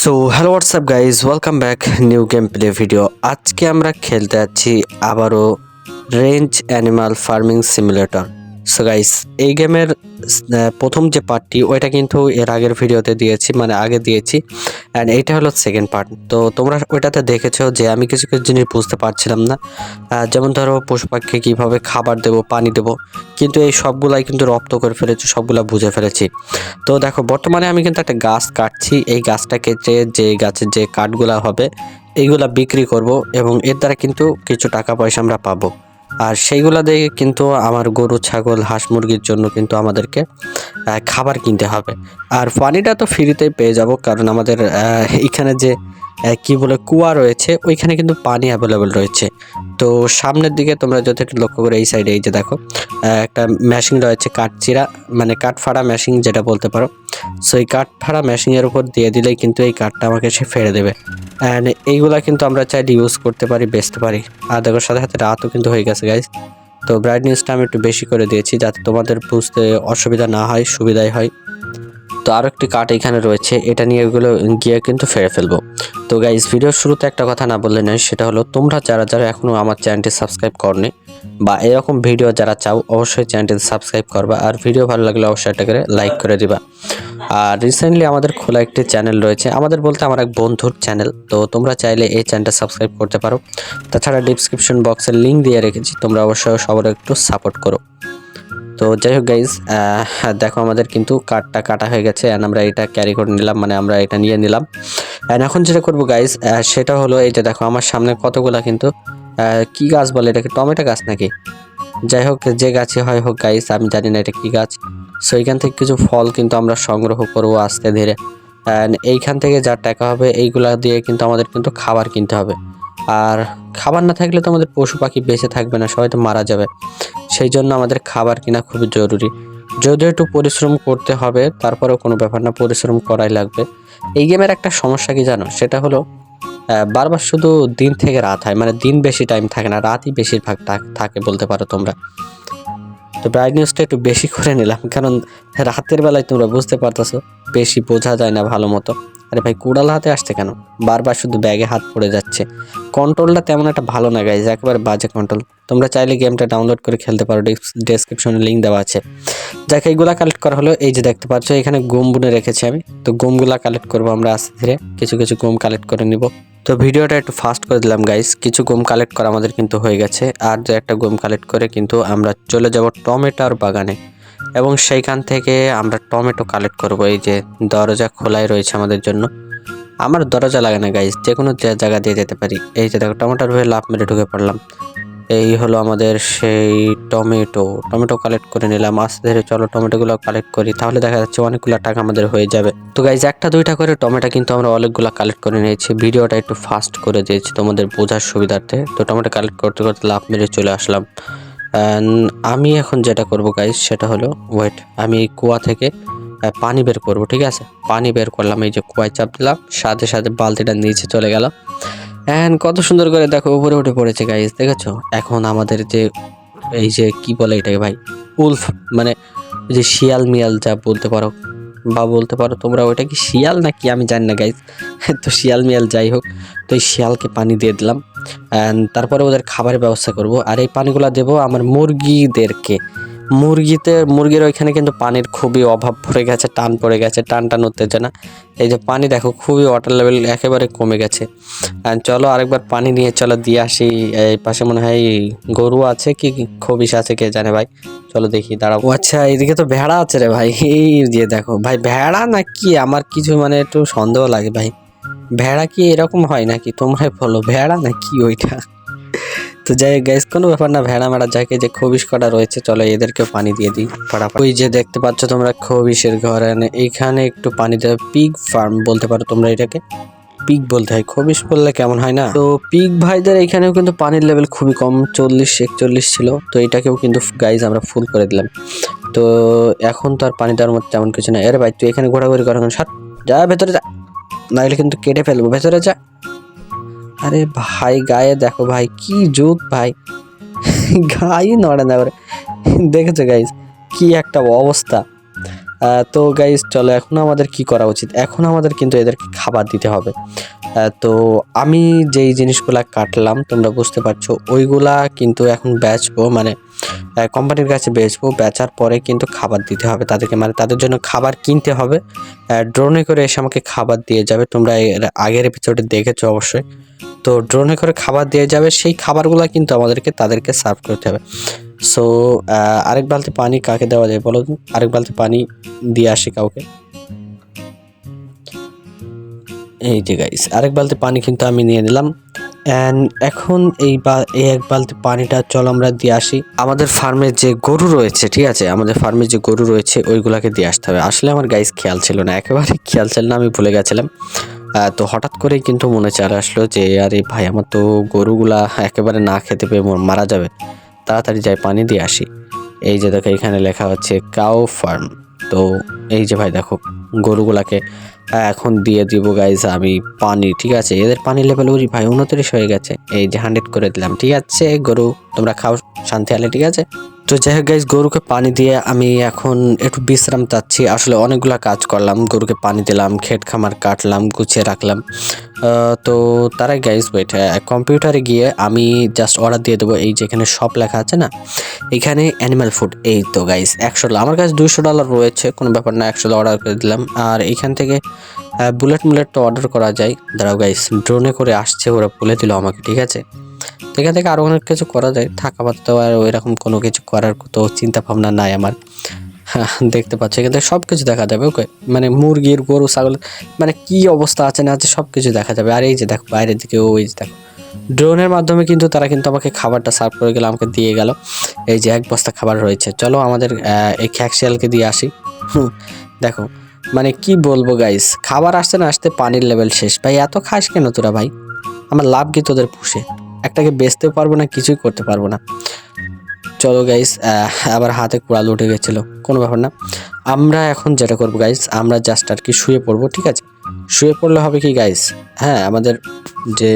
So hello WhatsApp guys welcome back new game play video আজকে আমরা খেলতে যাচ্ছি আবারও range animal farming simulator so guys এই গেমের প্রথম যে পার্টটি ওইটা কিন্তু এর আগের ভিডিওতে দিয়েছি মানে আগে দিয়েছি অ্যান্ড এইটা হলো সেকেন্ড পার্ট তো তোমরা ওইটাতে দেখেছ যে আমি কিছু কিছু জিনিস বুঝতে পারছিলাম না। যেমন ধরো পশু পাখিকে কীভাবে খাবার দেবো, পানি দেবো, কিন্তু এই সবগুলাই কিন্তু রপ্ত করে ফেলেছি, সবগুলা বুঝে ফেলেছি। তো দেখো, বর্তমানে আমি কিন্তু একটা গাছ কাটছি, এই গাছটা কেটে যে গাছের যে কাঠগুলা হবে এইগুলা বিক্রি করব, এবং এর দ্বারা কিন্তু কিছু টাকা পয়সা আমরা পাবো। আর সেইগুলা দিয়ে কিন্তু আমার গরু, ছাগল, হাঁস মুরগির জন্য কিন্তু আমাদেরকে খাবার কিনতে হবে। আর পানিটা তো ফ্রিতেই পেয়ে যাব, কারণ আমাদের এখানে যে কি বলে, কুয়া রয়েছে, ওইখানে কিন্তু পানি অ্যাভেলেবেল রয়েছে। তো সামনের দিকে তোমরা যদি একটু লক্ষ্য করে এই সাইডে এই যে দেখো একটা মেশিন রয়েছে কাঠ চিরা মানে কাঠ ফাড়া মেশিন যেটা বলতে পারো। সো এই কাঠ ফাড়া মেশিনের উপর দিয়ে দিলেই কিন্তু এই কাঠটা আমাকে সে ফেলে দেবে। অ্যান্ড এইগুলা কিন্তু আমরা চাইলে ইউজ করতে পারি, বেচতে পারি। আর দেখো, সাথে সাথে রাতও কিন্তু হয়ে গেছে গাইজ তো ব্রাইটনেসটা আমি একটু বেশি করে দিয়েছি, যাতে তোমাদের বুঝতে অসুবিধা না হয়, সুবিধাই হয়। তো আরও একটি কাঠ এখানে রয়েছে, এটা নিয়ে এগুলো গিয়ে কিন্তু ফেরে ফেলব। তো গাইজ ভিডিওর শুরুতে একটা কথা না বললে নয়, সেটা হলো তোমরা যারা যারা এখনও আমার চ্যানেলটি সাবস্ক্রাইব করনি বা এরকম ভিডিও যারা চাও, অবশ্যই চ্যানেলটি সাবস্ক্রাইব করবা আর ভিডিও ভালো লাগলে অবশ্যই এটা করে লাইক করে দিবা। আর রিসেন্টলি আমাদের খোলা একটি চ্যানেল রয়েছে, আমাদের বলতে আমার এক বন্ধুর চ্যানেল তো তোমরা চাইলে এই চ্যানেলটা সাবস্ক্রাইব করতে পারো। তাছাড়া ডিসক্রিপশন বক্সের লিঙ্ক দিয়ে রেখেছি, তোমরা অবশ্যই সবার একটু সাপোর্ট করো। তো যাই হোক গাইজ দেখো আমাদের কিন্তু কাঠটা কাটা হয়ে গেছে অ্যান্ড আমরা এটা ক্যারি করে নিলাম মানে আমরা এটা নিয়ে নিলাম। অ্যান্ড এখন যেটা করব গাইজ সেটা হলো এই যে দেখো, আমার সামনে কতগুলা কিন্তু কি গাছ বলে এটাকে? টমেটো গাছ নাকি? যাই হোক, যে গাছে হয় হোক গাইস আমি জানি না এটা কি গাছ। সো এইখান থেকে কিছু ফল কিন্তু আমরা সংগ্রহ করব আস্তে ধীরে। এইখান থেকে যা টাকা হবে, এইগুলা দিয়ে কিন্তু আমাদের কিন্তু খাবার কিনতে হবে। আর খাবার না থাকলে তো আমাদের পশু পাখি বেঁচে থাকবে না, সবাই তো মারা যাবে। সেই জন্য আমাদের খাবার কিনা খুবই জরুরি। যদিও একটু পরিশ্রম করতে হবে, তারপরেও কোনো ব্যাপার না, পরিশ্রম করাই লাগবে। এই গেমের একটা সমস্যা কি জানো? সেটা হলো বারবার শুধু দিন থেকে রাত হয় মানে দিন বেশি টাইম থাকে না, রাতই বেশিরভাগ থাকে বলতে পারো তোমরা। তো ব্রাইটনেসটা একটু বেশি করে নিলাম, কারণ রাতের বেলায় তোমরা বুঝতে পারতেছো, বেশি বোঝা যায় না ভালো মতো। আরে ভাই, কুড়াল হাতে আসছে কেন? বারবার শুধু ব্যাগে হাত পড়ে যাচ্ছে। কন্ট্রোলটা তেমন একটা ভালো না গাইজ একেবারে বাজে কন্ট্রোল তোমরা চাইলে গেমটা ডাউনলোড করে খেলতে পারো ডেসক্রিপশনে লিঙ্ক দেওয়া আছে। যাকে, এইগুলা কালেক্ট করা হলো, এই যে দেখতে পাচ্ছ, এখানে গম বুনে রেখেছি আমি। তো গমগুলা কালেক্ট করব আমরা আস্তে ধীরে, কিছু কিছু গম কালেক্ট করে নিব। তো ভিডিওটা একটু ফাস্ট করে দিলাম গাইস কিছু গম কালেক্ট করা আমাদের কিন্তু হয়ে গেছে। আর যে একটা গম কালেক্ট করে কিন্তু আমরা চলে যাব টমেটোর বাগানে। এবং সেইখান থেকে আমরা টমেটো কালেক্ট করব। এই যে দরজা খোলাই রয়েছে আমাদের জন্য। আমার দরজা লাগে না গাইস যে কোনো জায়গা দিয়ে যেতে পারি। এই যে দেখো, টমেটোর হয়ে লাভ মেরে ঢুকে পড়লাম। এই হলো আমাদের সেই টমেটো। টমেটো কালেক্ট করে নিলাম। আস্তে ধীরে চলো টমেটোগুলো কালেক্ট করি। তাহলে দেখা যাচ্ছে অনেকগুলো টাকা আমাদের হয়ে যাবে। তো গাইজ একটা দুইটা করে টমেটো কিন্তু আমরা অনেকগুলো কালেক্ট করে নিয়েছি। ভিডিওটা একটু ফাস্ট করে দিয়েছি তোমাদের বোঝার সুবিধার্থে। তো টমেটো কালেক্ট করতে করতে লাভ মেরে চলে আসলাম। আমি এখন যেটা করব গাইজ সেটা হলো ওয়েট আমি কুয়া থেকে পানি বের করব, ঠিক আছে? পানি বের করলাম, এই যে কুয়ায় চাপ দিলাম। সাথে সাথে বালতিটা নিচে চলে গেল। অ্যান্ড কত সুন্দর করে দেখো, উপরে উঠে পড়েছে গাইজ দেখেছ? এখন আমাদের যে, এই যে কি বলে এটাকে ভাই? উলফ মানে যে শিয়াল মিয়াল যা বলতে পারো, বা বলতে পারো তোমরা, ওইটা কি শিয়াল নাকি? আমি জানি না গাইজ তো শিয়াল মিয়াল যাই হোক, তো এই শিয়ালকে পানি দিয়ে দিলাম। অ্যান্ড তারপরে ওদের খাবারের ব্যবস্থা করব। আর এই পানিগুলো দেবো আমার মুরগিদেরকে। মুরগিতে, মুরগির ওইখানে কিন্তু পানির খুবই অভাব পড়ে গেছে, টান পড়ে গেছে, টান টান উঠতেছে না এই যে পানি দেখো, খুবই ওয়াটার লেভেল একেবারে কমে গেছে। চলো আরেকবার পানি নিয়ে চলো, দিয়ে আসি। এই পাশে মনে হয় গরু আছে কি খবিস আছে, কে জানে ভাই? চলো দেখি দাঁড়াবো আচ্ছা এদিকে তো ভেড়া আছে রে ভাই, এই যে দেখো। ভাই, ভেড়া না কি আমার কিছু মানে একটু সন্দেহ লাগে ভাই। ভেড়া কি এরকম হয় নাকি? তোমরাই বলো, ভেড়া না কি ওইটা? তো যাই গাইস কোনো ব্যাপার না ভেড়া মেড়া যাকে যে খবিস কটা রয়েছে চলো এদেরকে পানি দিয়ে দিই। ফটাফট। ওই যে দেখতে পাচ্ছ তোমরা খবিসের ঘর এনে এইখানে একটু পানি দেবে পিগ ফার্ম বলতে পারো তোমরা এটাকে। পিক বলতে হয় খবিস বললে কেমন হয় না? তো পিক ভাইদের এখানেও কিন্তু পানির লেভেল খুবই কম চল্লিশ একচল্লিশ ছিল তো এটাকেও কিন্তু গাইজ আমরা ফুল করে দিলাম। তো এখন তো আর পানি দেওয়ার মতো তেমন কিছু না। এর ভাই তুই এখানে ঘোরাঘুরি কর এখন সাত যা ভেতরে যা নাহলে কিন্তু কেটে ফেলব ভেতরে যা। আরে ভাই, গায়ে দেখো ভাই, কি জুত ভাই। গায়ে নড়ে না দেখেছ গাইজ কি একটা অবস্থা। তো গাইজ চলো এখন আমাদের কি করা উচিত? এখন আমাদের কিন্তু এদেরকে খাবার দিতে হবে। তো আমি যেই জিনিসগুলা কাটলাম, তোমরা বুঝতে পারছ, ওইগুলা কিন্তু এখন বেচবো মানে কোম্পানির কাছে বেচবো, বেচার পরে কিন্তু খাবার দিতে হবে তাদেরকে। মানে তাদের জন্য খাবার কিনতে হবে। ড্রোনে করে এসে আমাকে খাবার দিয়ে যাবে। তোমরা আগের এপিসোডে দেখেছ অবশ্যই। তো ড্রোনে করে খাবার দিয়ে যাবে, সেই খাবারগুলো কিন্তু আমাদেরকে তাদেরকে সার্ভ করতে হবে। সো আরেক বালতি পানি কাকে দেওয়া যায় বলো? আরেক বালতি পানি দিয়ে আসি কাউকে। এই যে গাইস আরেক বালতি পানি কিন্তু আমি নিয়ে নিলাম। অ্যান্ড এখন এই বা, এই এক বালতি পানিটা চল আমরা দিয়ে আসি। আমাদের ফার্মে যে গরু রয়েছে, ঠিক আছে? আমাদের ফার্মে যে গরু রয়েছে, ওইগুলাকে দিয়ে আসতে হবে। আসলে আমার গাইস খেয়াল ছিল না, একেবারে খেয়াল ছিল না, আমি ভুলে গেছিলাম। তো হঠাৎ করেই কিন্তু মনে চালে আসলো যে, আরে ভাই, আমার তো গরুগুলা একেবারে না খেতে পেয়ে মারা যাবে। তাড়াতাড়ি যাই পানি দিয়ে আসি। এই যে দেখো, এখানে লেখা হচ্ছে কাউ ফার্ম। তো এই যে ভাই, দেখো, গরুগুলাকে এখন দিয়ে দিব গাইজ আমি পানি, ঠিক আছে? এদের পানি লেভেল ওই ভাই, উনত্রিশ হয়ে গেছে। এই যে হান্ড্রেড করে দিলাম, ঠিক আছে গরু? তোমরা খাও শান্তি আলে ঠিক আছে? তো যাই হোক গাইজ গরুকে পানি দিয়ে আমি এখন একটু বিশ্রাম চাচ্ছি। আসলে অনেকগুলো কাজ করলাম। গরুকে পানি দিলাম খেট খামার কাটলাম, গুছিয়ে রাখলাম। তো তারাই গাইজ ওয়েট কম্পিউটারে গিয়ে আমি জাস্ট অর্ডার দিয়ে দেবো। এই যেখানে শপ লেখা আছে না? এখানে অ্যানিমাল ফুড এই তো গাইস একশো ডলার আমার কাছে দুইশো ডলার রয়েছে, কোনো ব্যাপার না, একশো অর্ডার করে দিলাম। আর এখান থেকে বুলেট মুলেট তো অর্ডার করা যায়। দাঁড়াও গাইস ড্রোনে করে আসছে, ওরা বলে দিল আমাকে, ঠিক আছে? এখান থেকে আরও অনেক কিছু করা যায়। থাকা আপাতত আর ওইরকম কোনো কিছু করার তো চিন্তা ভাবনা নাই আমার। হ্যাঁ, দেখতে পাচ্ছ এখান থেকে সব কিছু দেখা যাবে ওকে? মানে মুরগির গরু ছাগল মানে কি অবস্থা আছে না আছে সব কিছু দেখা যাবে। আর এই যে দেখো বাইরের দিকে ওই যে দেখো। ড্রোনের মাধ্যমে কিন্তু তারা কিন্তু আমাকে খাবারটা সার্ভ করে গেল আমাকে দিয়ে গেল। এই যে এক বস্তা খাবার রয়েছে। চলো আমাদের এই খ্যাকশিয়ালকে দিয়ে আসি। দেখো মানে কি বলব গাইস খাবার আসতে না আসতে পানির লেভেল শেষ। ভাই এত খাস কেন তোরা ভাই? আমার লাভ কি তোদের পুষে? একটাকে বেচতেও পারব না, কিছুই করতে পারব না। চলো গাইস আবার হাতে কুড়াল উঠে গেছিল, কোনো ব্যাপার না। আমরা এখন যেটা করব গাইস আমরা জাস্ট আর কি শুয়ে পড়ব, ঠিক আছে? শুয়ে পড়লে হবে কি গাইস হ্যাঁ আমাদের যে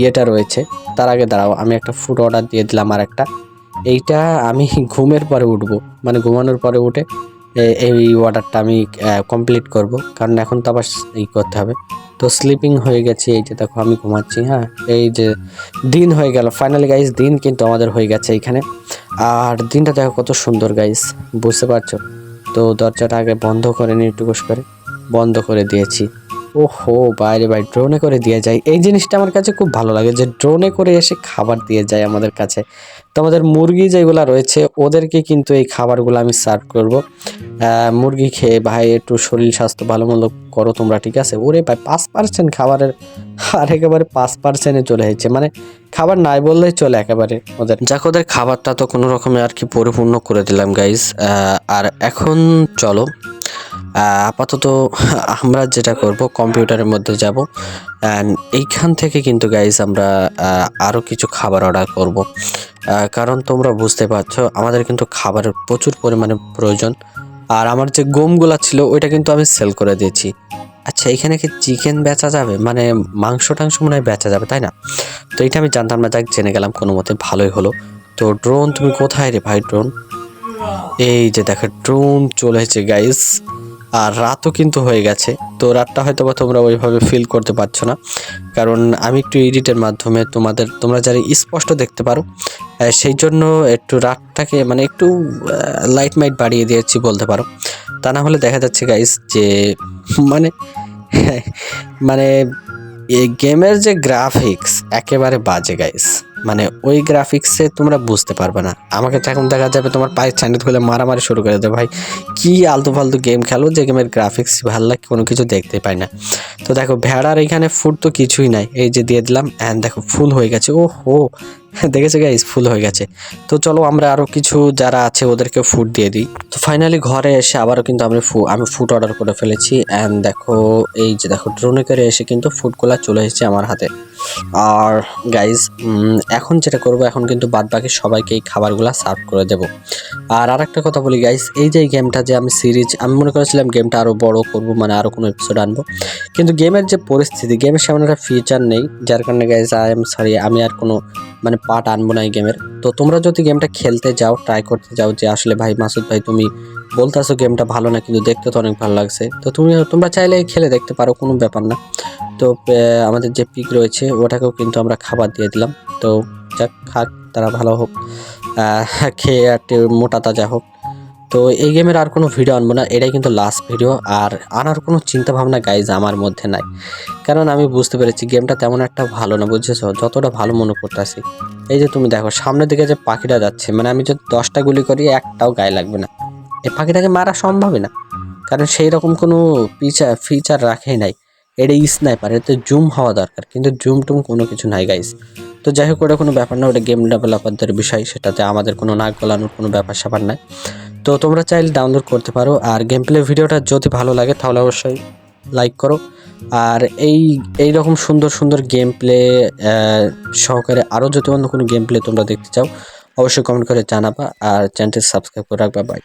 ইয়েটা রয়েছে, তার আগে দাঁড়াও, আমি একটা ফুড অর্ডার দিয়ে দিলাম আর একটা এইটা আমি ঘুমের পরে উঠবো মানে ঘুমানোর পরে উঠে এই অর্ডারটা আমি কমপ্লিট করব। কারণ এখন তো আবার ই করতে হবে। তো স্লিপিং হয়ে গেছে, এই যে দেখো আমি ঘুমাচ্ছি হ্যাঁ? এই যে দিন হয়ে গেল। ফাইনালি গাইস দিন কিন্তু আমাদের হয়ে গেছে এখানে। আর দিনটা দেখো কত সুন্দর গাইস বুঝতে পারছ? তো দরজাটা আগে বন্ধ করে নিই টুকুস করে। বন্ধ করে দিয়েছি। ওহো, বাইরে বাইরে ড্রোনে করে দিয়ে যায় এই জিনিসটা আমার কাছে খুব ভালো লাগে যে ড্রোনে করে এসে খাবার দিয়ে যায় আমাদের কাছে। তো আমাদের মুরগি যেগুলা রয়েছে, ওদেরকে কিন্তু এই খাবারগুলো আমি সার্ভ করব। মুরগি খেয়ে ভাই, একটু শরীর স্বাস্থ্য ভালো মন্দ করো তোমরা, ঠিক আছে? ওরে ভাই, পাঁচ পার্সেন্ট খাবারের আর একেবারে পাঁচ পার্সেন্টে চলে এসেছে। মানে খাবার নাই বললেই চলে একেবারে ওদের। যাক, ওদের খাবারটা তো কোনো রকমে আর কি পরিপূর্ণ করে দিলাম গাইস আর এখন চলো আপাতত আমরা যেটা করব, কম্পিউটারের মধ্যে যাব। অ্যান্ড এইখান থেকে কিন্তু গাইজ আমরা আরও কিছু খাবার অর্ডার করব। কারণ তোমরা বুঝতে পারছ, আমাদের কিন্তু খাবারের প্রচুর পরিমাণে প্রয়োজন। আর আমার যে গমগুলা ছিল, ওইটা কিন্তু আমি সেল করে দিয়েছি। আচ্ছা এখানে কি চিকেন বেচা যাবে? মানে মাংস টাংস মনে হয় বেচা যাবে, তাই না? তো এটা আমি জানতাম না, যাক, জেনে গেলাম, কোনো মতে ভালোই হলো। তো ড্রোন তুমি কোথায় রে ভাই ড্রোন এই যে দেখো ড্রোন চলে এসেছে গাইস আর রাতও কিন্তু হয়ে গেছে। তো রাতটা হয়তো বা তোমরা ওইভাবে ফিল করতে পারছ না। কারণ আমি একটু এডিটের মাধ্যমে তোমাদের, তোমরা যারা স্পষ্ট দেখতে পারো সেই জন্য একটু রাতটাকে মানে একটু লাইট মাইট বাড়িয়ে দিয়েছি বলতে পারো। তা না হলে দেখা যাচ্ছে গাইস যে মানে মানে এই গেমের যে গ্রাফিক্স একেবারে বাজে গাইস মানে ওই গ্রাফিক্সে তোমরা বুঝতে পারবে না। আমাকে এখন দেখা যাবে তোমার পায়ের ছানি খুলে মারামারি শুরু করে দেবে। ভাই, কি আলতু ফালতু গেম খেলো যে গেমের গ্রাফিক্স ভালো লাগে কোনো কিছু দেখতে পাই না। তো দেখো, ভেড়ার এখানে ফুড তো কিছুই নাই। এই যে দিয়ে দিলাম অ্যান্ড দেখো ফুল হয়ে গেছে। ও হো দেখেছ গাইস ফুল হয়ে গেছে। তো চলো আমরা আরও কিছু যারা আছে ওদেরকে ফুড দিয়ে দিই। তো ফাইনালি ঘরে এসে আবারও কিন্তু আমি ফু আমি ফুড অর্ডার করে ফেলেছি। অ্যান্ড দেখো, এই যে দেখো ড্রোনে করে এসে কিন্তু ফুডগুলো চলে এসেছে আমার হাতে। আর গাইজ এখন যেটা করব, এখন কিন্তু বাদ বাকি সবাইকে এই খাবারগুলো সার্ভ করে দেব। আর আরেকটা কথা বলি গাইজ এই যে গেমটা যে আমি সিরিজ আমি মনে করেছিলাম গেমটা আরও বড় করব মানে আরও কোনো এপিসোড আনব। কিন্তু গেমের যে পরিস্থিতি গেমের সেমন একটা ফিচার নেই, যার কারণে গাইজ আই এম সরি আমি আর কোনো মানে পার্ট আনব না এই গেমের তো তোমরা যদি গেমটা খেলতে যাও ট্রাই করতে যাও যে আসলে ভাই, মাসুদ ভাই, তুমি বলতে বলতেছো গেমটা ভালো না, কিন্তু দেখতে তো অনেক ভালো লাগছে। তো তুমি, তোমরা চাইলে খেলে, দেখতে পারো, কোনো ব্যাপার না। তো আমাদের যে পিক রয়েছে, ওটাকেও কিন্তু আমরা খাবার দিয়ে দিলাম। তো যাক, খাক, তারা ভালো হোক। খেয়ে একটু মোটা তাজা হোক। তো এই গেমের আর কোনো ভিডিও আনব না, এটাই কিন্তু লাস্ট ভিডিও আর আনার কোনো চিন্তা ভাবনা গাইজ আমার মধ্যে নাই। কারণ আমি বুঝতে পেরেছি গেমটা তেমন একটা ভালো না, বুঝেছ? যতটা ভালো মনে করতেছি। এই যে তুমি দেখো, সামনের দিকে যে পাখিটা যাচ্ছে মানে আমি যদি দশটা গুলি করি, একটাও গায়ে লাগবে না। এই পাখিটাকে মারা সম্ভবই না। কারণ সেই রকম কোনো ফিচার ফিচার রাখেই নাই। এটা স্নাইপার এতে জুম হওয়া দরকার, কিন্তু জুম টুম কোনো কিছু নাই গাইস তো যাই হোক, ওটা কোনো ব্যাপার না, ওটা গেম ডেভেলপারদের বিষয়, সেটাতে আমাদের কোনো নাক গলানোর কোনো ব্যাপার স্যাপার নাই। তো তোমরা চাইলে ডাউনলোড করতে পারো, আর গেম প্লে ভিডিওটা যদি ভালো লাগে, তাহলে অবশ্যই লাইক করো। আর এই এই রকম সুন্দর সুন্দর গেম প্লে সহকারে আরও যদি অন্য কোনো গেম প্লে তোমরা দেখতে চাও, অবশ্যই কমেন্ট করে জানাবা, আর চ্যানেলটি সাবস্ক্রাইব করে রাখবা বাই